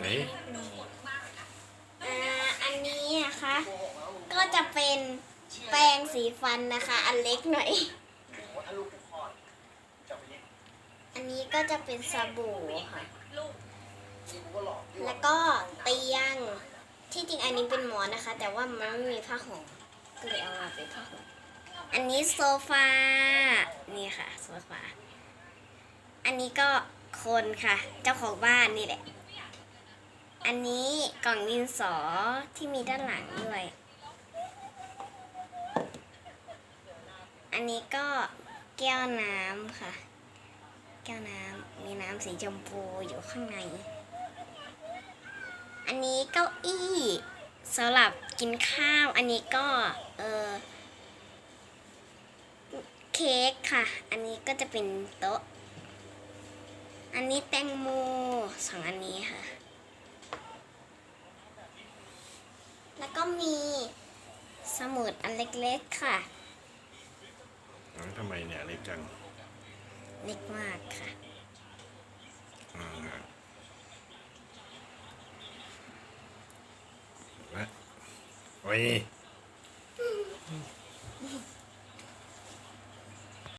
ไหนอ่าอันนี้นะคะ ก็จะเป็นแปรงสีฟันนะคะ อันเล็กหน่อย อันนี้ก็จะเป็นสบู่ค่ะ แล้วก็เตียง ที่จริงอันนี้เป็นหมอนนะคะ แต่ว่ามันไม่มีผ้าห่มก็เลยเอามาเป็นผ้าห่มอันนี้โซฟา นี่ค่ะโซฟา อันนี้ก็คนค่ะ เจ้าของบ้านนี่แหละ อันนี้กล่องดินสอที่มีด้านหลังด้วย อันนี้ก็แก้วน้ำค่ะ แก้วน้ำมีน้ำสีชมพูอยู่ข้างใน อันนี้เก้าอี้สำหรับกินข้าว อันนี้ก็เออเค้กค่ะ อันนี้ก็จะเป็นโต๊ะ อันนี้แตงโมสองอันนี้ค่ะ แล้ว ก็มีสมุดอันเล็กๆค่ะอ๋อทำไมเนี่ยเล็กจังเล็กมากค่ะอ่าและโอ้ย